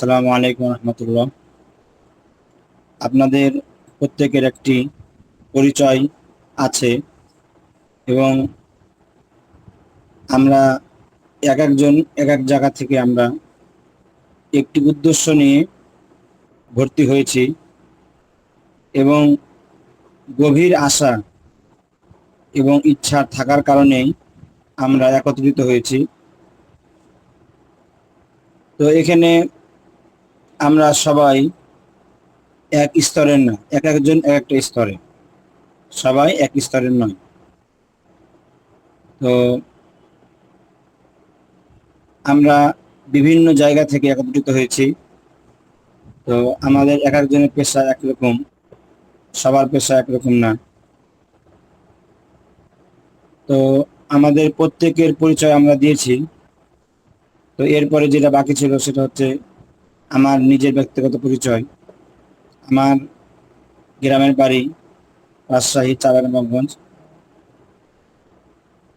আসসালামু আলাইকুম রহমতুল্লাহ। আপনাদের প্রত্যেকের একটি পরিচয় আছে এবং আমরা এক একজন, এক এক জায়গা থেকে আমরা একটি উদ্দেশ্য নিয়ে ভর্তি হয়েছি এবং গভীর আশা এবং ইচ্ছা থাকার কারণেই আমরা একত্রিত হয়েছি। তো এখানে আমরা সবাই এক স্তরের না এক একজন এক একটা স্তরে। সবাই এক স্তরের নয়। তো আমরা বিভিন্ন জায়গা থেকে একত্রিত হয়েছি। তো আমাদের এক একজনের পেশা একরকম, সবার পেশা একরকম না। তো আমাদের প্রত্যেকের পরিচয় আমরা দিয়েছি। তো এরপরে যেটা বাকি ছিল সেটা হচ্ছে আমার নিজের ব্যক্তিগত পরিচয়, আমার গ্রামের বাড়ি রাজশাহী চাঁপাইনবাবগঞ্জ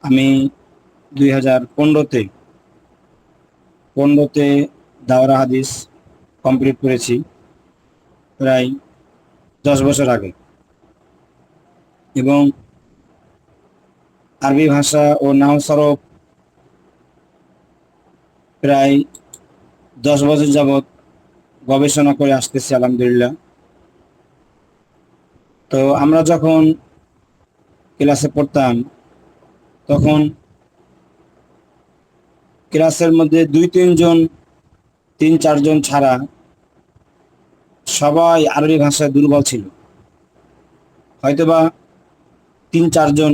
আমি দুই হাজার পনেরোতে পনেরোতে দাওরা হাদিস কমপ্লিট করেছি প্রায় দশ বছর আগে। এবং আরবি ভাষা ও নাহ সরফ প্রায় দশ বছর যাবৎ গবেষণা করে আসতেছি, আলহামদুলিল্লাহ। তো আমরা যখন ক্লাসে পড়তাম, তখন ক্লাসের মধ্যে দুই তিনজন তিন চারজন ছাড়া সবাই আরবি ভাষায় দুর্বল ছিল। হয়তোবা তিন চারজন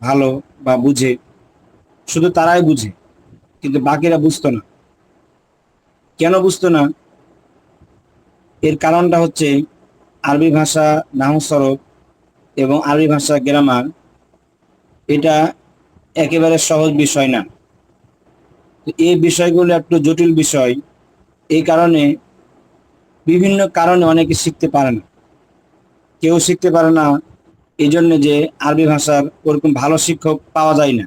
ভালো বা বুঝে, শুধু তারাই বুঝে, কিন্তু বাকিরা বুঝতো না। কেন বুঝতো না? এর কারণটা হচ্ছে আরবি ভাষা নাহসরফ এবং আরবি ভাষা গ্রামার এটা একেবারে সহজ বিষয় না। এই বিষয়গুলো একটু জটিল বিষয় এই কারণে বিভিন্ন কারণে অনেকে শিখতে পারে না। কেউ শিখতে পারে না এই জন্যে যে আরবি ভাষার ওরকম ভালো শিক্ষক পাওয়া যায় না।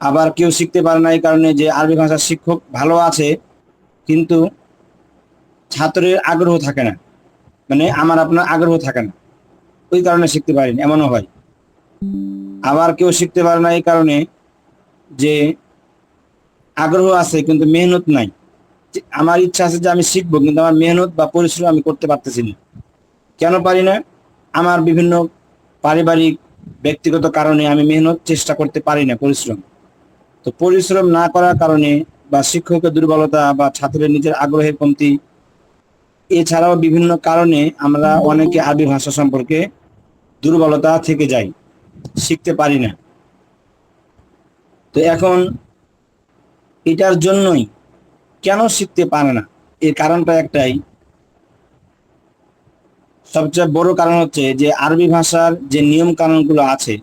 আবার কেউ শিখতে পারে না এই কারণে যে আরবি ভাষার শিক্ষক ভালো আছে, কিন্তু ছাত্রের আগ্রহ থাকে না। মানে আমার আপনার আগ্রহ থাকে না। ওই কারণে শিখতে পারেন, এমনও হয়। আবার কেউ শিখতে পারে না এই কারণে যে আগ্রহ আছে কিন্তু মেহনত নাই। আমার ইচ্ছা আছে যে আমি শিখব, কিন্তু আমার মেহনত বা পরিশ্রম আমি করতে পারতেছি না। কেন পারি না? আমার বিভিন্ন পারিবারিক ব্যক্তিগত কারণে আমি মেহনত চেষ্টা করতে পারি না পরিশ্রম। তো পরিশ্রম না করার কারণে বা শিক্ষকের দুর্বলতা বা ছাত্রের নিজের আগ্রহের কমতি এছাড়াও বিভিন্ন কারণে আমরা অনেকে আরবি ভাষা সম্পর্কে দুর্বলতা থেকে যাই, শিখতে পারি না। তো এখন এটার জন্যই কেন শিখতে পারে না? এর কারণটা একটাই। সবচেয়ে বড় কারণ হচ্ছে যে আরবি ভাষার যে নিয়ম কানুনগুলো আছে,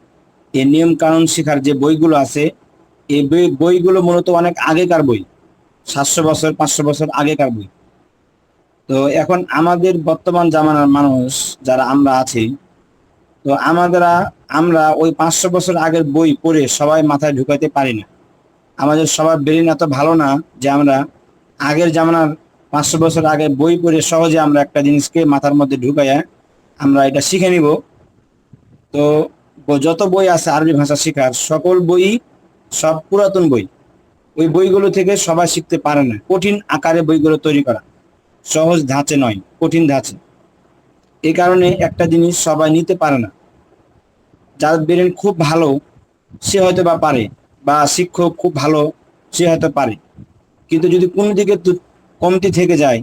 এই নিয়ম কানুন শেখার যে বইগুলো আছে, এই বই বইগুলো মূলত অনেক আগেকার বই, সাতশো বছর, পাঁচশো বছর আগেকার বই। তো এখন আমাদের বর্তমান জামানার মানুষ যারা আমরা আছি, তো আমাদের, আমরা ওই পাঁচশো বছর আগের বই পড়ে সবাই মাথায় ঢুকাইতে পারি না। আমাদের সবার ব্রেন এত ভালো না যে আমরা আগের জামানার পাঁচশো বছর আগে বই পড়ে সহজে আমরা একটা জিনিসকে মাথার মধ্যে ঢুকাইয়া আমরা এটা শিখে নিব। তো যত বই আছে আরবি ভাষা শেখার, সকল বই সব পুরাতন বই। ওই বইগুলো থেকে সবাই শিখতে পারে না। কঠিন আকারে বইগুলো তৈরি করা। সহজ ধাঁচে নয়, কঠিন ধাঁচে। এই কারণে একটা জিনিস সবাই নিতে পারে না। যার ব্রেন খুব ভালো, সে হয়তো বা পারে, বা শিক্ষক খুব ভালো, সে হয়তো পারে। কিন্তু যদি কোন দিকে কমতি থেকে যায়,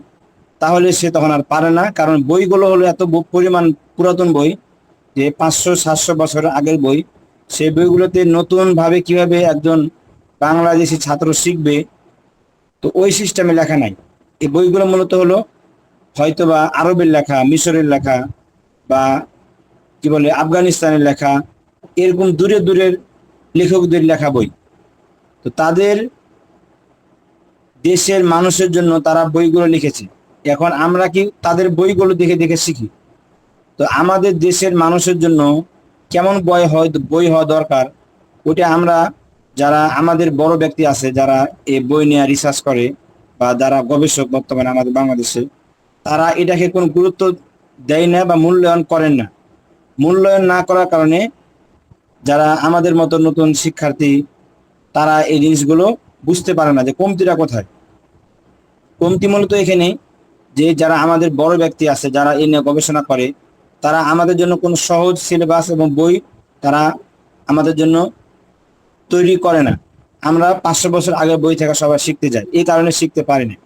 তাহলে সে তখন আর পারে না। কারণ বইগুলো হলো এত পরিমাণ পুরাতন বই, যে পাঁচশো, সাতশো বছর আগের বই। সেই বইগুলোতে নতুনভাবে কীভাবে একজন বাংলাদেশি ছাত্র শিখবে, তো ওই সিস্টেমে লেখা নাই। এই বইগুলো মূলত হলো হয়তোবা আরবের লেখা, মিশরের লেখা বা কি বলে আফগানিস্তানের লেখা, এরকম দূরে দূরের লেখকদের লেখা বই। তো তাদের দেশের মানুষের জন্য তারা বইগুলো লিখেছে। এখন আমরা কি তাদের বইগুলো দেখে দেখে শিখি? তো আমাদের দেশের মানুষের জন্য কেমন বই হয়, বই হওয়া দরকার ওটা আমরা যারা আমাদের বড় ব্যক্তি আছে, যারা এই বই নিয়ে রিসার্চ করে বা যারা গবেষক বর্তমানে আমাদের বাংলাদেশে, তারা এটাকে কোনো গুরুত্ব দেয় না বা মূল্যায়ন করেন না। মূল্যায়ন না করার কারণে যারা আমাদের মতো নতুন শিক্ষার্থী, তারা এই জিনিসগুলো বুঝতে পারে না যে কমতিটা কোথায়। কমতি মূলত এখানে যে যারা আমাদের বড় ব্যক্তি আছে, যারা এ নিয়ে গবেষণা করে, তারা আমাদের জন্য কোনো সহজ সিলেবাস এবং বই তারা আমাদের জন্য তৈরি করে না। আমরা পাঁচশো বছর আগে বই থেকে সবাই শিখতে যাই। এই কারণে শিখতে পারি না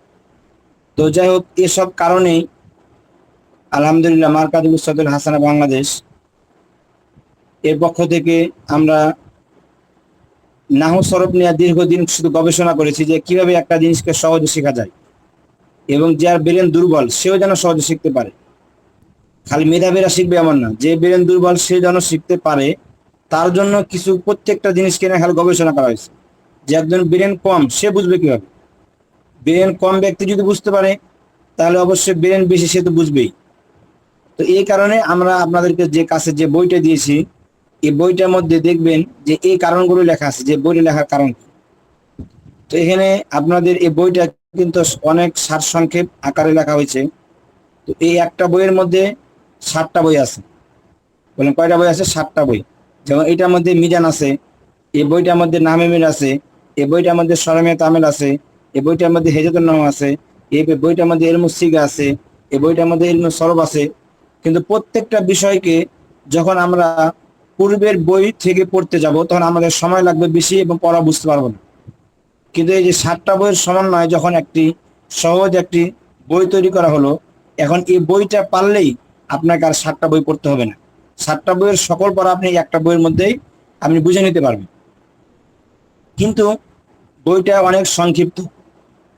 তো যাই হোক, এসব কারণেই আলহামদুলিল্লাহ মার্কাদুল উস্তাদুল হাসানা বাংলাদেশ এর পক্ষ থেকে আমরা নাহ সরব নিয়ে দীর্ঘদিন শুধু গবেষণা করেছি যে কীভাবে একটা জিনিসকে সহজে শেখা যায় এবং যার ব্রেন দুর্বল, সেও যেন সহজে শিখতে পারে। খালি মেধাবীরা শিখবে এমন না, যে ব্রেন দুর্বল, সে যেন শিখতে পারে, তার জন্য কিছু প্রত্যেকটা জিনিসকে নিয়ে খালি গবেষণা করা হয়েছে। যে একজন ব্রেন কম, সে বুঝবে কীভাবে? ব্রেন কম ব্যক্তি যদি বুঝতে পারে, তাহলে অবশ্যই ব্রেন বেশি, সে তো বুঝবেই। তো এই কারণে আমরা আপনাদেরকে যে কাছে যে বইটা দিয়েছি, এই বইটার মধ্যে দেখবেন যে এই কারণগুলো লেখা আছে, যে বইটা লেখার কারণ। তো এখানে আপনাদের এই বইটা কিন্তু অনেক সারসংক্ষেপ আকারে লেখা হয়েছে। তো এই একটা বইয়ের মধ্যে ষাটটা বই আছে। বলেন কয়টা বই আছে? ষাটটা বই। যেমন এটার মধ্যে মিজান আছে, এই বইটার মধ্যে নামেমির আছে এই বইটার মধ্যে সরমে তামিল আছে এই বইটার মধ্যে হেজতুল নাম আছে এই বইটার মধ্যে এলমু সিগা আছে এই বইটার মধ্যে এলমু সরব আছে। কিন্তু প্রত্যেকটা বিষয়কে যখন আমরা পূর্বের বই থেকে পড়তে যাব, তখন আমাদের সময় লাগবে বেশি এবং পড়া বুঝতে পারব না। কিন্তু এই যে সাতটা বইয়ের সমন্বয় যখন একটি সহজ একটি বই তৈরি করা হলো, এখন এই বইটা পারলেই আপনাকে আর সাতটা বই পড়তে হবে না। সাতটা বইয়ের সকল পড়া আপনি একটা বইয়ের মধ্যেই আপনি বুঝে নিতে পারবেন। কিন্তু বইটা অনেক সংক্ষিপ্ত।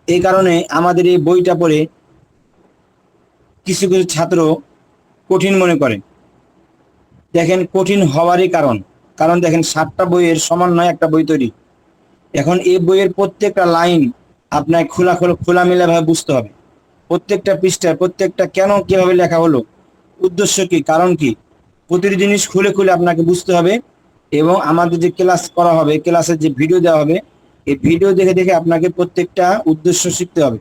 এই কারণে আমাদের এই বইটা পড়ে কিছু কিছু ছাত্র কঠিন মনে করে। দেখেন, কঠিন হওয়ারই কারণ। কারণ দেখেন, সাতটা বইয়ের সমন্বয় একটা বই তৈরি। এখন এই বইয়ের প্রত্যেকটা লাইন আপনার খোলা খোলা খোলামেলা ভাবে বুঝতে হবে। প্রত্যেকটা পৃষ্ঠায় প্রত্যেকটা কেন কীভাবে লেখা হলো? উদ্দেশ্য কি? কারণ কি? প্রতিটি জিনিস খুলে খুলে আপনাকে বুঝতে হবে এবং আমাদের যে ক্লাস করা হবে, ক্লাসের যে ভিডিও দেওয়া হবে এই ভিডিও দেখে দেখে আপনাকে প্রত্যেকটা উদ্দেশ্য শিখতে হবে।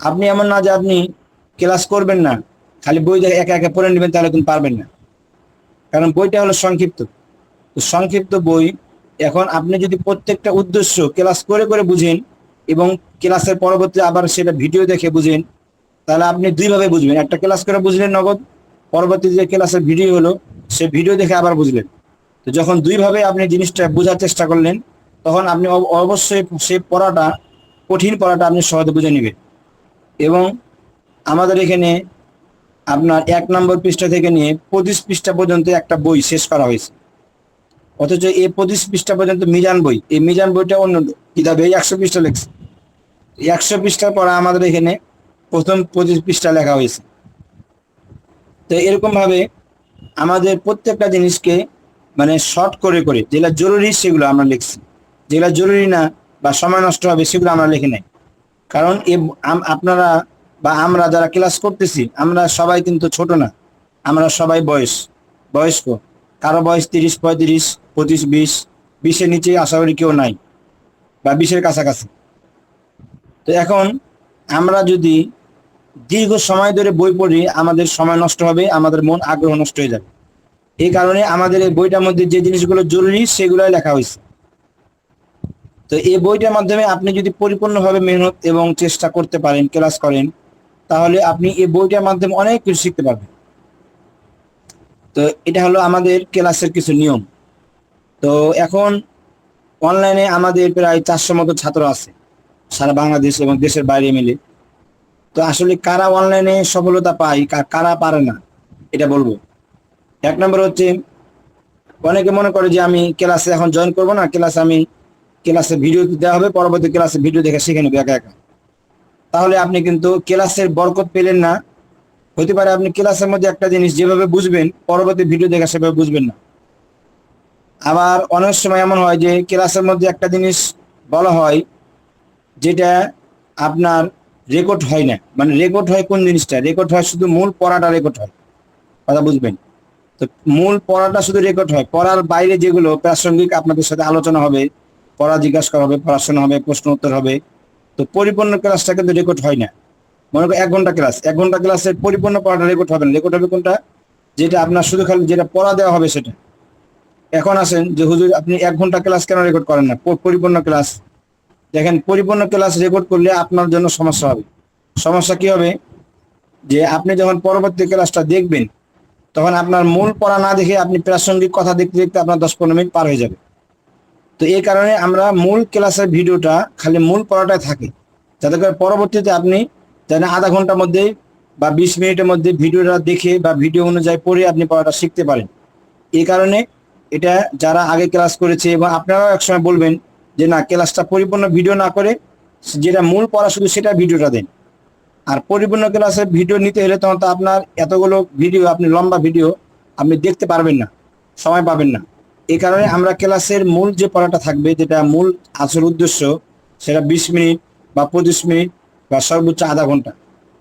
আপনি এমন না যে আপনি ক্লাস করবেন না, খালি বই দেখে একা একা পড়ে নেবেন তাহলে কিন্তু পারবেন না। কারণ বইটা হলো সংক্ষিপ্ত। তো সংক্ষিপ্ত বই, এখন আপনি যদি প্রত্যেকটা উদ্দেশ্য ক্লাস করে করে বুঝেন এবং ক্লাসের পরবর্তী আবার সেটা ভিডিও দেখে বুঝেন, তাহলে আপনি দুইভাবে বুঝবেন। একটা ক্লাস করে বুঝলেন নগদ পরবর্তী যে ক্লাসের ভিডিও হলো, সে ভিডিও দেখে আবার বুঝলেন। তো যখন দুইভাবে আপনি জিনিসটা বোঝার চেষ্টা করলেন তখন আপনি অব- অবশ্যই সেই পড়াটা, কঠিন পড়াটা আপনি সহজে বুঝে নেবেন। এবং আমাদের এখানে আপনার এক নম্বর পৃষ্ঠা থেকে নিয়ে পঁচিশ পৃষ্ঠা পর্যন্ত একটা বই শেষ করা হয়েছে। অথচ এই পঁচিশ পৃষ্ঠা পর্যন্ত মিজান বই, এই মিজান বইটা অন্য কিতাবে একশো পৃষ্ঠা লেখছে। একশো পৃষ্ঠা পড়া আমাদের এখানে প্রথম পঁচিশ পৃষ্ঠা লেখা হয়েছে। তো এরকম ভাবে আমাদের প্রত্যেকটা জিনিসকে মানে শর্ট করে করে যেটা জরুরি সেগুলো আমরা লিখছি। যেগুলা জরুরি না বা সময় নষ্ট হবে, সেগুলো আমরা লিখে নাই। কারণ আপনারা বা আমরা যারা ক্লাস করতেছি, আমরা সবাই কিন্তু ছোট না। আমরা সবাই বয়স, বয়স্ক। কারও বয়স তিরিশ, পঁয়ত্রিশ, পঁচিশ, বিশ, বিশের নিচে আশা করি কেউ নাই বা বিশের কাছাকাছি। তো এখন আমরা যদি দীর্ঘ সময় ধরে বই পড়ি, আমাদের সময় নষ্ট হবে, আমাদের মন আগ্রহ নষ্ট হয়ে যাবে। এই কারণে আমাদের এই বইটার মধ্যে যে জিনিসগুলো জরুরি, সেগুলোই লেখা হয়েছে। তো এই বইটার মাধ্যমে আপনি যদি পরিপূর্ণভাবে মেহনত এবং চেষ্টা করতে পারেন, ক্লাস করেন, তাহলে আপনি এই বইটার মাধ্যমে অনেক কিছু শিখতে পারবেন। তো এটা হলো আমাদের ক্লাসের কিছু নিয়ম। তো এখন অনলাইনে আমাদের প্রায় চারশো মতো ছাত্র আছে, সারা বাংলাদেশ এবং দেশের বাইরে মিলে। তো আসলে কারা অনলাইনে সফলতা পায় কারা পারে না, এটা বলব। এক নম্বর হচ্ছে, অনেকে মনে করে যে আমি ক্লাসে এখন জয়েন করব না, ক্লাসে আমি ক্লাসে ভিডিও দেওয়া হবে, পরবর্তী ক্লাসে ভিডিও দেখে শিখে নেবে একা একা। তাহলে আপনি কিন্তু ক্লাসের বরকত পেলেন না। হতে পারে আপনি ক্লাসের মধ্যে একটা জিনিস যেভাবে বুঝবেন, পরবর্তী ভিডিও দেখে সেভাবে বুঝবেন না। আবার অনেক সময় এমন হয় যে ক্লাসের মধ্যে একটা জিনিস বলা হয়, যেটা আপনার রেকর্ড হয় না। মানে রেকর্ড হয় কোন জিনিসটা? রেকর্ড হয় শুধু মূল পড়াটা রেকর্ড হয়। কথা বুঝবেন? তো মূল পড়াটা শুধু রেকর্ড হয়। পড়ার বাইরে যেগুলো প্রাসঙ্গিক আপনাদের সাথে আলোচনা হবে পড়া জিজ্ঞাসা করা হবে, পড়াশোনা হবে, প্রশ্ন উত্তর হবে। তো পরিপূর্ণ ক্লাসটা কিন্তু রেকর্ড হয় না। মনে করো এক ঘণ্টা ক্লাস এক ঘণ্টা ক্লাসের পরিপূর্ণ পড়াটা রেকর্ড হবে না। রেকর্ড হবে কোনটা? যেটা আপনার শুধু খালি যেটা পড়া দেওয়া হবে সেটা। এখন আসেন যে হুজুর, আপনি এক ঘণ্টা ক্লাস কেন রেকর্ড করেন না? পরিপূর্ণ ক্লাস দেখেন, পরিপূর্ণ ক্লাস রেকর্ড করলে আপনার জন্য সমস্যা হবে। সমস্যা কি হবে? যে আপনি যখন পরবর্তী ক্লাসটা দেখবেন, তখন আপনার মূল পড়া না দেখে আপনি প্রাসঙ্গিক কথা দেখতে দেখতে আপনার দশ পনেরো মিনিট পার হয়ে যাবে। তো এই কারণে আমরা মূল ক্লাসের ভিডিওটা খালি মূল পড়াটাই থাকে। যাতে করে পরবর্তীতে আপনি যেন আধা ঘণ্টার মধ্যে বা বিশ মিনিটের মধ্যে ভিডিওটা দেখে বা ভিডিও অনুযায়ী পড়ে আপনি পড়াটা শিখতে পারেন। এই কারণে এটা যারা আগে ক্লাস করেছে এবং আপনারাও একসময় বলবেন যে না, ক্লাসটা পরিপূর্ণ ভিডিও না করে যেটা মূল পড়া শুধু সেটা ভিডিওটা দেন। আর পরিপূর্ণ ক্লাসে ভিডিও নিতে হলে তখন তো আপনার এতগুলো ভিডিও, আপনি লম্বা ভিডিও আপনি দেখতে পারবেন না, সময় পাবেন না। এই কারণে আমরা ক্লাসের মূল যে পড়াটা থাকবে, যেটা মূল আসল উদ্দেশ্য, সেটা বিশ মিনিট বা পঁচিশ মিনিট বা সর্বোচ্চ আধা ঘণ্টা।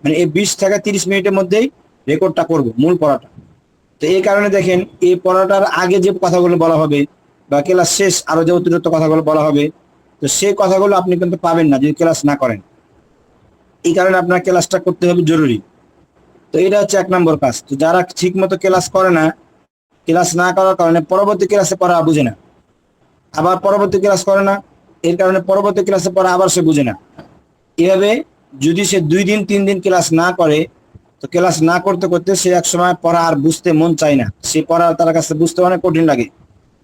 মানে এই বিশ থেকে তিরিশ মিনিটের মধ্যেই রেকর্ডটা করব, মূল পড়াটা। তো এই কারণে দেখেন, এই পড়াটার আগে যে কথাগুলো বলা হবে বা ক্লাস শেষ আরও যে অতিরিক্ত কথাগুলো বলা হবে, তো সেই কথাগুলো আপনি কিন্তু পাবেন না যদি ক্লাস না করেন। এই কারণে আপনার ক্লাসটা করতে হবে জরুরি। তো এটা হচ্ছে এক নম্বর কাজ। তো যারা ঠিক মতো ক্লাস করে না ক্লাস না করার কারণে পরবর্তী ক্লাসে পড়া বুঝে না। আবার পরবর্তী ক্লাস করে না, এর কারণে পরবর্তী ক্লাসে পড়া আবার সে বুঝে না। এভাবে যদি সে দুই দিন, তিন দিন ক্লাস না করে, তো ক্লাস না করতে করতে সে এক সময় পড়া আর বুঝতে মন চায় না। সে পড়া তার কাছে বুঝতে অনেক কঠিন লাগে।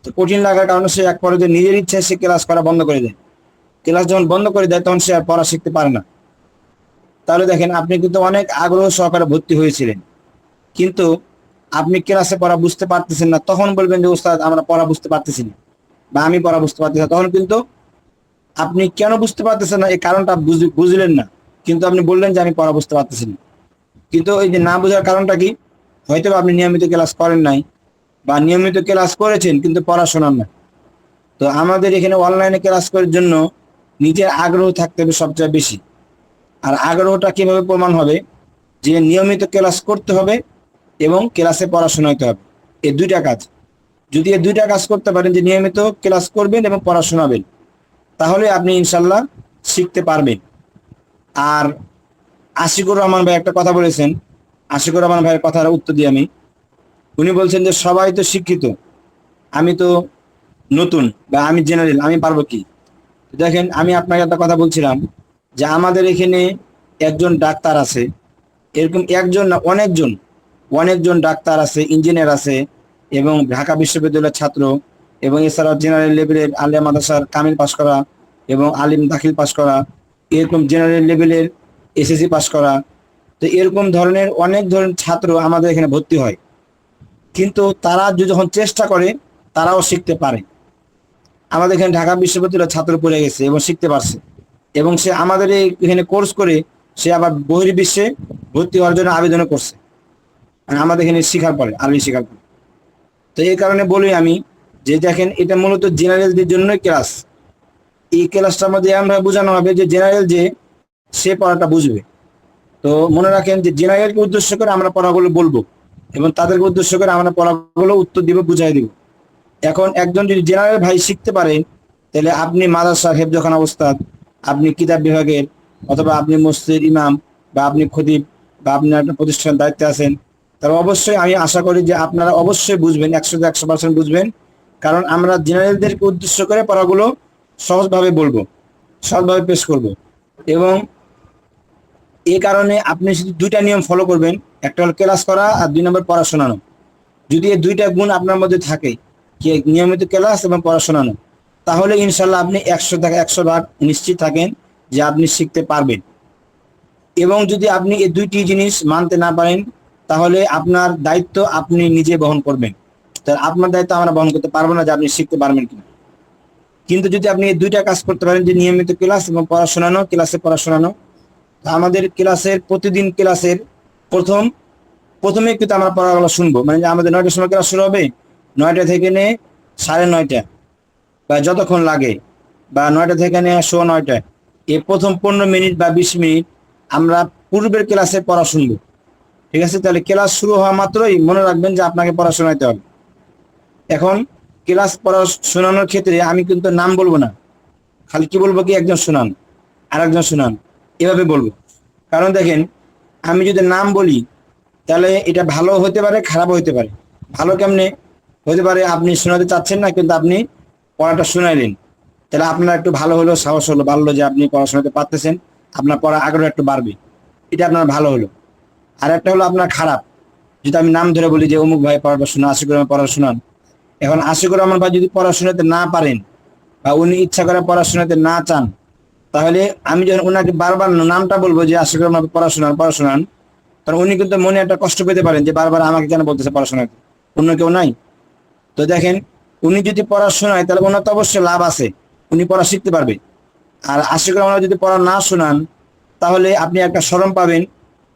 তো কঠিন লাগার কারণে সে এক পর্যায়ে নিজের ইচ্ছায় সে ক্লাস করা বন্ধ করে দেয়। ক্লাস যখন বন্ধ করে দেয়, তখন সে আর পড়া শিখতে পারে না। তাহলে দেখেন, আপনি কিন্তু অনেক আগ্রহ সহকারে ভর্তি হয়েছিলেন। কিন্তু আপনি ক্লাসে পড়া বুঝতে পারতেছেন না, তখন বলবেন যে, ওস্তাদ, আমরা পড়া বুঝতে পারতেছি না। বা, আমি পড়া বুঝতে পারতেছি না। তখন কিন্তু আপনি কেন বুঝতে পারতেছেন না? এই কারণটা বুঝ- বুঝলেন না। কিন্তু আপনি বললেন যে, আমি পড়া বুঝতে পারতেছি না। কিন্তু এই যে না বোঝার কারণটা কি? হয়তো আপনি নিয়মিত ক্লাস করেন নাই বা নিয়মিত ক্লাস করেছেন, কিন্তু পড়াশোনার না। তো আমাদের এখানে অনলাইনে ক্লাস করার জন্য নিজের আগ্রহ থাকতে হবে সবচেয়ে বেশি। আর আগ্রহটা কীভাবে প্রমাণ হবে? যে নিয়মিত ক্লাস করতে হবে এবং ক্লাসে পড়াশোনা হতে হবে। এই দুইটা কাজ। যদি এই দুইটা কাজ করতে পারেন যে নিয়মিত ক্লাস করবেন এবং পড়াশোনাবেন তাহলে আপনি ইনশাল্লাহ শিখতে পারবেন। আর আশিকুর রহমান ভাই একটা কথা বলেছেন। আশিকুর রহমান ভাইয়ের কথার উত্তর দিই আমি। উনি বলছেন যে, সবাই তো শিক্ষিত। আমি তো নতুন বা আমি জেনারেল, আমি পারব কি? দেখেন, আমি আপনাকে একটা কথা বলছিলাম যে, আমাদের এখানে একজন ডাক্তার আছে। এরকম একজন না অনেকজন অনেকজন ডাক্তার আছে, ইঞ্জিনিয়ার আছে এবং ঢাকা বিশ্ববিদ্যালয়ের ছাত্র এবং এছাড়াও জেনারেল লেভেলের আলিয়া মাদ্রাসার কামিল পাশ করা এবং আলিম দাখিল পাশ করা, এরকম জেনারেল লেভেলের এসএসসি পাশ করা। তো এরকম ধরনের অনেক ধরনের ছাত্র আমাদের এখানে ভর্তি হয়। কিন্তু তারা যখন চেষ্টা করে, তারাও শিখতে পারে। আমাদের এখানে ঢাকা বিশ্ববিদ্যালয়ের ছাত্র পড়ে গেছে এবং শিখতে পারছে। এবং সে আমাদের এখানে কোর্স করে সে আবার বহির্বিশ্বে ভর্তি হওয়ার জন্য আবেদনও করছে। আমাদের এখানে শিখার পরে আরবি শিখার পরে তো এই কারণে বলি আমি যে দেখেন এটা মূলত জেনারেলদের জন্যই ক্লাস এই ক্লাসটার মধ্যে এমন বোঝানো হবে যে জেনারেল যে, সে পড়াটা বুঝবে। তো মনে রাখেন যে জেনারেলকে উদ্দেশ্য করে আমরা পড়াগুলো বলব এবং তাদেরকে উদ্দেশ্য করে আমরা পড়াগুলো উত্তর দিব, বুঝাই দিব। এখন একজন যদি জেনারেল ভাই শিখতে পারেন তাহলে আপনি মাদ্রাসা হেফজখান অবস্থাত আপনি কিতাব বিভাগের অথবা আপনি মসজিদ ইমাম বা আপনি খতিব বা আপনি আপনার প্রতিষ্ঠান দায়িত্বে আছেন তাহলে অবশ্যই আমি আশা করি যে আপনারা অবশ্যই বুঝবেন একশো একশো পার্সেন্ট বুঝবেন। কারণ আমরা জেনারেলদেরকে উদ্দেশ্য করে পড়াগুলো সহজভাবে বলব, সহজভাবে পেশ করব। এবং এ কারণে আপনি শুধু দুইটা নিয়ম ফলো করবেন, একটা হলো ক্লাস করা আর দুই নম্বর পড়াশোনানো। যদি এই দুইটা গুণ আপনার মধ্যে থাকে, কি নিয়মিত ক্লাস এবং পড়াশোনানো, তাহলে ইনশাল্লাহ আপনি একশো থেকে একশো ভাগ নিশ্চিত থাকেন যে আপনি শিখতে পারবেন। এবং যদি আপনি এই দুইটি জিনিস মানতে না পারেন তাহলে আপনার দায়িত্ব আপনি নিজে বহন করবেন। তাহলে আপনার দায়িত্ব আমরা বহন করতে পারব না যে আপনি শিখতে পারবেন কিনা। কিন্তু যদি আপনি দুইটা কাজ করতে পারেন যে নিয়মিত ক্লাস এবং পড়াশোনানো, ক্লাসে পড়াশোনানো আমাদের ক্লাসের প্রতিদিন ক্লাসের প্রথম প্রথমে কিন্তু আমরা পড়াগুলো শুনব। মানে যে আমাদের নয়টার সময় ক্লাস শুরু হবে, নয়টা থেকে নিয়ে সাড়ে নয়টা বা যতক্ষণ লাগে, বা নয়টা থেকে নিয়ে শো নয়টা এই প্রথম পনেরো মিনিট বা বিশ মিনিট আমরা পূর্বের ক্লাসে পড়া শুনব। ঠিক আছে? তাহলে ক্লাস শুরু হওয়া মাত্রই মনে রাখবেন যে আপনাকে পড়া শোনাইতে হবে। এখন ক্লাস পড়া শোনানোর ক্ষেত্রে আমি কিন্তু নাম বলব না। খালি কি বলব কি? একজন শোনান আর একজন শোনান। এভাবে বলব। কারণ দেখেন, আমি যদি নাম বলি, তাহলে এটা ভালো হতে পারে, খারাপও হতে পারে। ভালো কেমনে? হতে পারে আপনি শোনাতে চাচ্ছেন না, কিন্তু আপনি পড়াটা শোনাইলেন। তাহলে আপনার একটু ভালো হলো, সাহস হলো, বাড়লো যে আপনি পড়াশোনাতে পারতেছেন। আপনার পড়া আগ্রহ একটু বাড়বে। এটা আপনার ভালো হলো। আর একটা হলো আপনার খারাপ। যদি আমি নাম ধরে বলি যে অমুক ভাই পড়াশোনা শোনা, আশিকুর রহমান পড়া শোনান। এখন আশিকুর রহমান ভাই যদি পড়াশোনাতে না পারেন বা উনি ইচ্ছা করে পড়াশোনাতে না চান, তাহলে আমি যখন ওনাকে বারবার নামটা বলব যে আশিকুর রহমান পড়াশোনান পড়াশোনান তখন উনি কিন্তু মনে একটা কষ্ট পেতে পারেন যে বারবার আমাকে কেন বলতেছে পড়াশোনাতে অন্য কেউ নাই। তো দেখেন, উনি যদি পড়াশোনায় তাহলে ওনার তো অবশ্যই লাভ আছে। উনি পড়া শিখতে পারবে। আর আশিকুর রহমান যদি পড়া না শোনান, তাহলে আপনি একটা স্মরণ পাবেন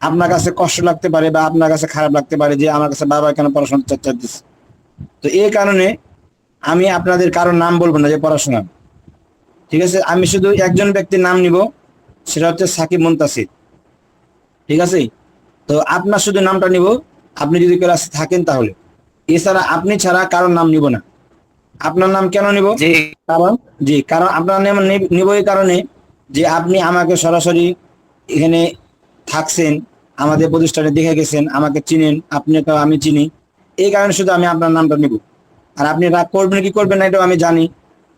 আপনার কাছে কষ্ট লাগতে পারে বা আপনার কাছে খারাপ লাগতে পারে যে আমার কাছে বারবার কেন পড়াশোনা চর্চা দিচ্ছে তো এই কারণে আমি আপনাদের কারোর নাম বলব না যে পড়াশোনা। ঠিক আছে? আমি শুধু একজন ব্যক্তির নাম নিব সেটা হচ্ছে সাকিব মুন্তাসির। ঠিক আছে? তো আপনার শুধু নামটা নিব আপনি যদি ক্লাসে থাকেন তাহলে। এছাড়া আপনি ছাড়া কারোর নাম নিব না। আপনার নাম কেন নিব? কারণ? জি কারণ আপনার নাম নিব এই কারণে যে আপনি আমাকে সরাসরি এখানে থাকছেন, আমাদের প্রতিষ্ঠানে দেখে গেছেন, আমাকে চিনেন আপনাকে আমি চিনি। এই কারণে শুধু আমি আপনার নামটা নিব। আর আপনি রাগ করবেন কি করবেন না, এটাও আমি জানি।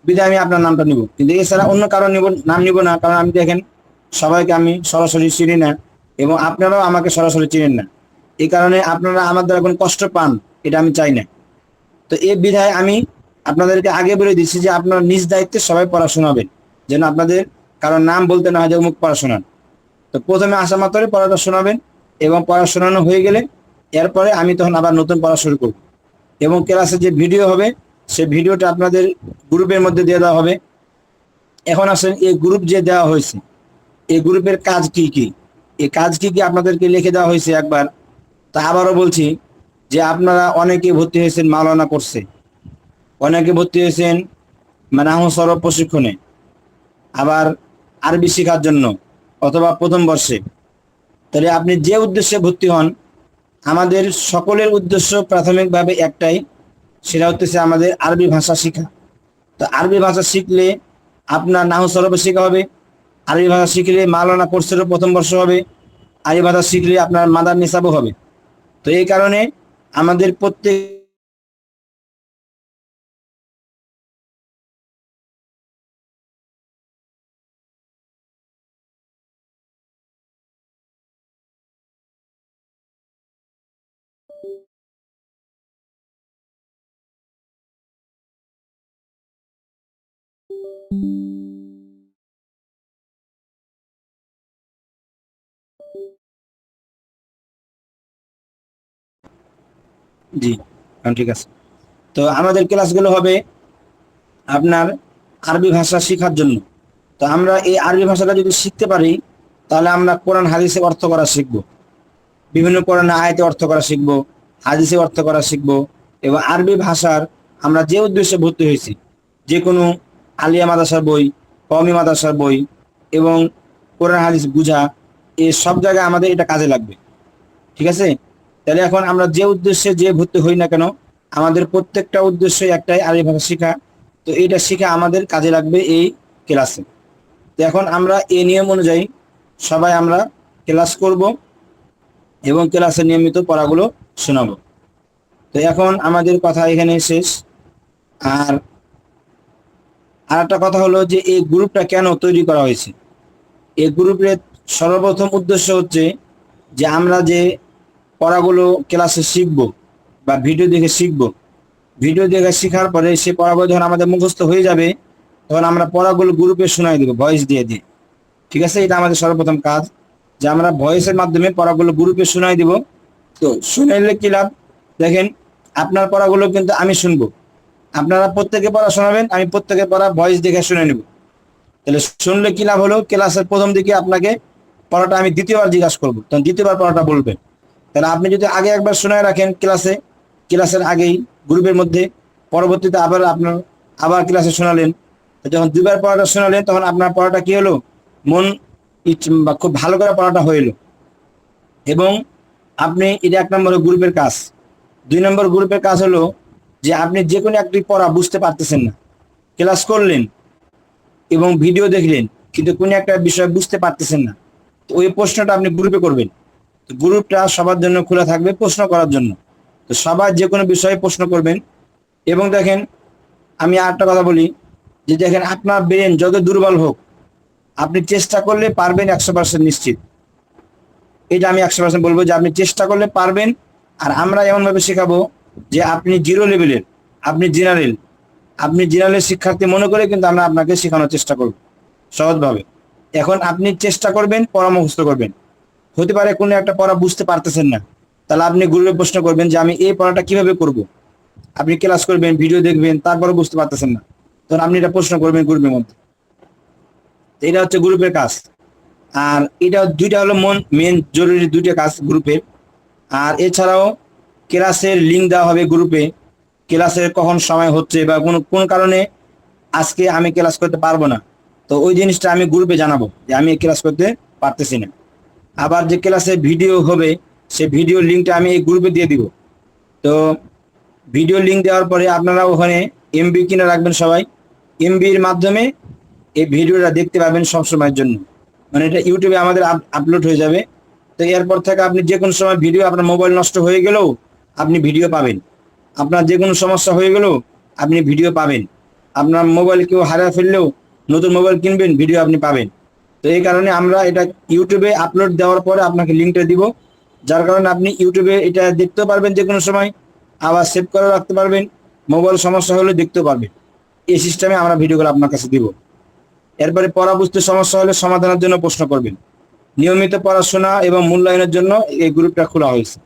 বিধায় আমি আপনার নামটা নিব। কিন্তু এছাড়া অন্য কারও নিব, নাম নিব না, কারণ আমি দেখেন, সবাইকে আমি সরাসরি চিনি না এবং আপনারাও আমাকে সরাসরি চিনেন না। এই কারণে আপনারা আমার দ্বারা কোনো কষ্ট পান, এটা আমি চাই না। তো এই বিধায় আমি আপনাদেরকে আগে বলে দিচ্ছি যে আপনারা নিজ দায়িত্বে সবাই পড়া শোনাবেন যেন আপনাদের কারোর নাম বলতে না হয় যে অমুক পড়া শোনান তো প্রথমে আসা মাত্রই পড়াটা শোনাবেন এবং পড়া শোনানো হয়ে গেলে এরপরে আমি তখন আবার নতুন পড়া শুরু করব। এবং ক্লাসে যে ভিডিও হবে, সে ভিডিওটা আপনাদের গ্রুপের মধ্যে দিয়ে দেওয়া হবে। এখন আসেন, এই গ্রুপ যে দেওয়া হয়েছে, এই গ্রুপের কাজ কি কি? এই কাজ কি কি আপনাদেরকে লিখে দেওয়া হয়েছে একবার? তা আবারও বলছি যে আপনারা অনেকে ভর্তি হয়েছেন, মাওলানা করছে। অনেকে ভর্তি হয়েছেন মানাহ সরব প্রশিক্ষণে, আবার আরবি শেখার জন্য। অথবা প্রথম বর্ষে। তাহলে আপনি যে উদ্দেশ্যে ভর্তি হন, আমাদের সকলের উদ্দেশ্য প্রাথমিকভাবে একটাই, সেটা হচ্ছে আমাদের আরবি ভাষা শেখা। তো আরবি ভাষা শিখলে আপনার নাহু সরবে শেখা হবে, আরবি ভাষা শিখলে মালানা কোর্সেরও প্রথম বর্ষ হবে, আরবি ভাষা শিখলে আপনার মাদার নিসাবও হবে। তো এই কারণে আমাদের প্রত্যেক জি ঠিক আছে। তো আমাদের ক্লাসগুলো হবে আপনার আরবি ভাষা শেখার জন্য। তো আমরা এই আরবি ভাষাটা যদি শিখতে পারি, তাহলে আমরা কোরআন হাদিসে অর্থ করা শিখব। বিভিন্ন কোরআন আয়তে অর্থ করা শিখব হাদিসে অর্থ করা শিখব এবং আরবি ভাষার আমরা যে উদ্দেশ্যে ভর্তি হয়েছি, যে কোনো আলিয়া মাদাসার বই কমি মাদাসার বই এবং কোরআন, হাদিস বুঝা এই সব জায়গায় আমাদের এটা কাজে লাগবে। ঠিক আছে? তাহলে এখন আমরা যে উদ্দেশ্যে যে ভর্তি হই না কেন, আমাদের প্রত্যেকটা উদ্দেশ্য একটাই আরবি ভাষা শেখা। তো এইটা শিখা আমাদের কাজে লাগবে এই ক্লাসে। তো এখন আমরা এই নিয়ম অনুযায়ী সবাই আমরা ক্লাস করব এবং ক্লাসে নিয়মিত পড়াগুলো শোনাবো। তো এখন আমাদের কথা এখানে শেষ। আর আর একটা কথা হলো যে এই গ্রুপটা কেন তৈরি করা হয়েছে? এই গ্রুপের সর্বপ্রথম উদ্দেশ্য হচ্ছে যে আমরা যে পড়াগুলো ক্লাসে শিখব বা ভিডিও দেখে শিখব। ভিডিও দেখে শেখার পরে সে পড়াগুলো যখন আমাদের মুখস্থ হয়ে যাবে, তখন আমরা পড়াগুলো গ্রুপে শোনাই দেবো ভয়েস দিয়ে দিয়ে। ঠিক আছে? এটা আমাদের সর্বপ্রথম কাজ। যে আমরা ভয়েসের মাধ্যমে পড়াগুলো গ্রুপে শোনাই দিব। তো শুনাইলে কি লাভ? দেখেন, আপনার পড়াগুলো কিন্তু আমি শুনব। আপনারা প্রত্যেকে পড়া শোনাবেন, আমি প্রত্যেকে পড়া ভয়েস দেখে শুনে নেব। তাহলে শুনলে কি লাভ হলো? ক্লাসের প্রথম দিকে আপনাকে পড়াটা আমি দ্বিতীয়বার জিজ্ঞাসা করব। তখন দ্বিতীয়বার পড়াটা বলবেন। তাহলে আপনি যদি আগে একবার শোনায় রাখেন ক্লাসে, ক্লাসের আগেই, গ্রুপের মধ্যে, পরবর্তীতে আবার আপনার, আবার ক্লাসে শোনালেন। যখন দুবার পড়াটা শোনালেন, তখন আপনার পড়াটা কি হলো? মন খুব ভালো করে পড়াটা এলো। এবং আপনি, এটা এক নম্বর গ্রুপের কাজ। দুই নম্বর গ্রুপের কাজ হলো যে আপনি যে কোনো একটি পড়া বুঝতে পারতেছেন না। ক্লাস করলেন এবং ভিডিও দেখলেন, কিন্তু কোনো একটা বিষয় বুঝতে পারতেছেন না। ওই প্রশ্নটা আপনি গ্রুপে করবেন। গ্রুপটা সবার জন্য খোলা থাকবে প্রশ্ন করার জন্য। তো সবাই যে কোনো বিষয়ে প্রশ্ন করবেন। এবং দেখেন, আমি আরেকটা কথা বলি, যে দেখেন আপনার ব্রেন যত দুর্বল হোক, আপনি চেষ্টা করলে পারবেন একশো পার্সেন্ট নিশ্চিত। এটা আমি একশো পার্সেন্ট বলব যে আপনি চেষ্টা করলে পারবেন। আর আমরা এমনভাবে শেখাবো যে আপনি জিরো লেভেলের আপনি জেনারেল আপনি জেনারেল শিক্ষার্থী মনে করে কিন্তু আমরা আপনাকে শেখানোর চেষ্টা করব, সহজভাবে। এখন আপনি চেষ্টা করবেন মুখস্থ করবেন। হতে পারে কোনো একটা পড়া বুঝতে পারতেছেন না। তাহলে আপনি গ্রুপে প্রশ্ন করবেন যে, আমি এই পড়াটা কীভাবে করব? আপনি ক্লাস করবেন, ভিডিও দেখবেন তারপরে বুঝতে পারতেছেন না। তখন আপনি এটা প্রশ্ন করবেন গ্রুপের মধ্যে। এটা হচ্ছে গ্রুপের কাজ। আর এটা দুইটা হলো মন মেন জরুরি দুইটা কাজ গ্রুপের। আর এছাড়াও ক্লাসের লিঙ্ক দেওয়া হবে গ্রুপে, ক্লাসের কখন সময় হচ্ছে বা কোনো, কোন কারণে আজকে আমি ক্লাস করতে পারব না। তো ওই জিনিসটা আমি গ্রুপে জানাব যে, আমি ক্লাস করতে পারতেছি না। আবার যে ক্লাসে ভিডিও হবে, সে ভিডিও লিঙ্কটা আমি এই গ্রুপে দিয়ে দিব। তো ভিডিও লিঙ্ক দেওয়ার পরে আপনারা ওখানে এমবি কিনে রাখবেন সবাই। এমবির মাধ্যমে এই ভিডিওটা দেখতে পাবেন সবসময়ের জন্য। মানে এটা ইউটিউবে আমাদের আপলোড হয়ে যাবে। তো এরপর থেকে আপনি যে কোনো সময় ভিডিও আপনার মোবাইল নষ্ট হয়ে গেলেও আপনি ভিডিও পাবেন। আপনার যে কোনো সমস্যা হয়ে গেলেও আপনি ভিডিও পাবেন। আপনার মোবাইল কেউ হারিয়ে ফেললেও নতুন মোবাইল কিনবেন, ভিডিও আপনি পাবেন। তো এই কারণে আমরা এটা ইউটিউবে আপলোড দেওয়ার পরে আপনাকে লিঙ্কটা দিব। যার কারণে আপনি ইউটিউবে এটা দেখতেও পারবেন যে কোনো সময়। আবার সেভ করে রাখতে পারবেন। মোবাইল সমস্যা হলে দেখতেও পারবেন। এই সিস্টেমে আমরা ভিডিওগুলো আপনার কাছে দিব। এরপরে পড়া বুঝতে সমস্যা হলে সমাধানের জন্য প্রশ্ন করবেন। নিয়মিত পড়াশোনা এবং মূল্যায়নের জন্য এই গ্রুপটা খোলা হয়েছে।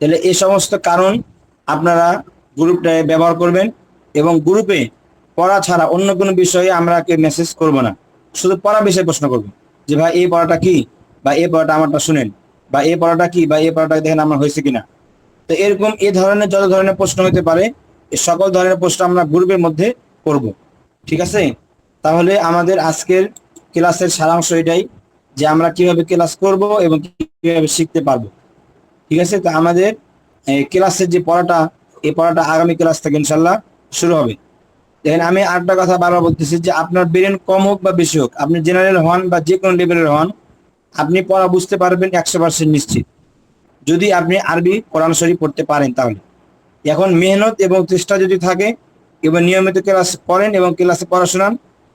তাহলে এই সমস্ত কারণ আপনারা গ্রুপটা ব্যবহার করবেন এবং গ্রুপে পড়া ছাড়া অন্য কোনো বিষয়ে আমরা মেসেজ করব না। শুধু পড়া বিষয়ে প্রশ্ন করব। যে ভাই, এই পড়াটা কি? বা এই পড়াটা আমারটা শুনেন। বা এই পড়াটা কি? বা এই পড়াটা দেখেন আমার হয়েছে কিনা। তো এরকম এ ধরনের যত ধরনের প্রশ্ন হতে পারে সকল ধরনের প্রশ্ন আমরা গ্রুপের মধ্যে করব। ঠিক আছে? তাহলে আমাদের আজকের ক্লাসের সারাংশ এটাই যে আমরা কীভাবে ক্লাস করব এবং কীভাবে শিখতে পারব। ঠিক আছে? তো আমাদের ক্লাসের যে পড়াটা, এই পড়াটা আগামী ক্লাস থেকে ইনশাল্লাহ শুরু হবে। দেখেন, আমি আরেকটা কথা বারবার বলতেছি যে আপনার ব্রেন কম হোক বা বেশি হোক, আপনি জেনারেল হন বা যে কোনো লেভেলের হন, আপনি পড়া বুঝতে পারবেন একশো পার্সেন্ট নিশ্চিত। যদি আপনি আরবি, কোরআন শরীফ পড়তে পারেন তাহলে। এখন মেহনত এবং চেষ্টা যদি থাকে, এবং নিয়মিত ক্লাস করেন এবং ক্লাসে পড়াশোনান,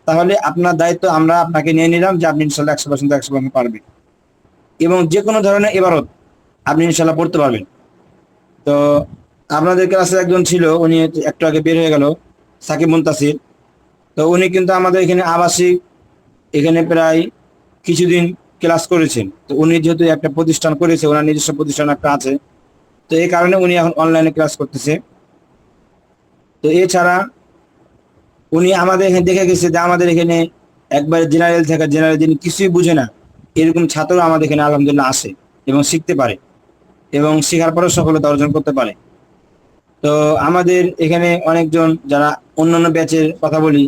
তাহলে আপনার দায়িত্ব আমরা আপনাকে নিয়ে নিলাম যে আপনি ইনশাল্লাহ একশো পার্সেন্ট একশো পার্সেন্ট পারবেন। এবং যে কোনো ধরনের এবারত আপনি ইনশাল্লাহ পড়তে পারবেন। তো আপনাদের ক্লাসে একজন ছিল, উনি একটু আগে বের হয়ে গেল। সাকিব মুন্তাসির। তো উনি কিন্তু আমাদের এখানে আবাসিক, এখানে প্রায় কিছুদিন ক্লাস করেছেন। তো উনি যেহেতু একটা প্রতিষ্ঠান করেছে, ওনার নিজস্ব প্রতিষ্ঠান একটা আছে। তো এই কারণে উনি এখন অনলাইনে ক্লাস করতেছে। তো এছাড়া উনি আমাদের এখানে দেখে গেছে যে আমাদের এখানে একবার জেনারেল থেকে জেনারেল যিনি কিছুই বুঝে না, এরকম ছাত্র আমাদের এখানে আলহামদুলিল্লাহ আসে এবং শিখতে পারে এবং শেখার পরে সফলতা অর্জন করতে পারে। তো আমাদের এখানে অনেকজন যারা অন্যান্য ব্যাচের কথা বলি,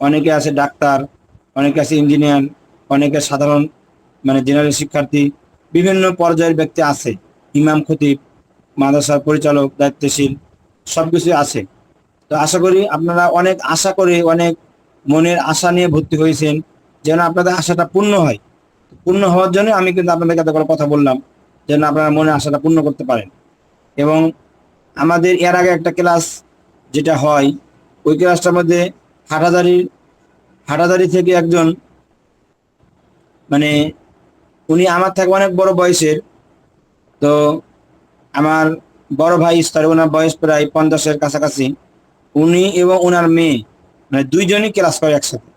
অনেকে আছে ডাক্তার, অনেকে আছে ইঞ্জিনিয়ার অনেকে সাধারণ মানে জেনারেল শিক্ষার্থী, বিভিন্ন পর্যায়ের ব্যক্তি আছে। ইমাম, খতিব, মাদ্রাসার পরিচালক, দায়িত্বশীল সব কিছুই আছে। তো আশা করি আপনারা অনেক আশা করে, অনেক মনের আশা নিয়ে ভর্তি হয়েছেন যেন আপনাদের আশাটা পূর্ণ হয়। পূর্ণ হওয়ার জন্য আমি কিন্তু আপনাদের কাছে কথা বললাম, যেন আপনারা মনের আশাটা পূর্ণ করতে পারেন। এবং আমাদের এর আগে একটা ক্লাস যেটা হয়, ওই ক্লাসটার মধ্যে হাটাদারির, হাটাদারি থেকে একজন মানে উনি আমার থেকে অনেক বড় বয়সের, তো আমার বড় ভাই স্তরে ওনার বয়স প্রায় পঞ্চাশের কাছাকাছি, উনি এবং ওনার মেয়ে মানে দুইজনই ক্লাস করে একসাথে।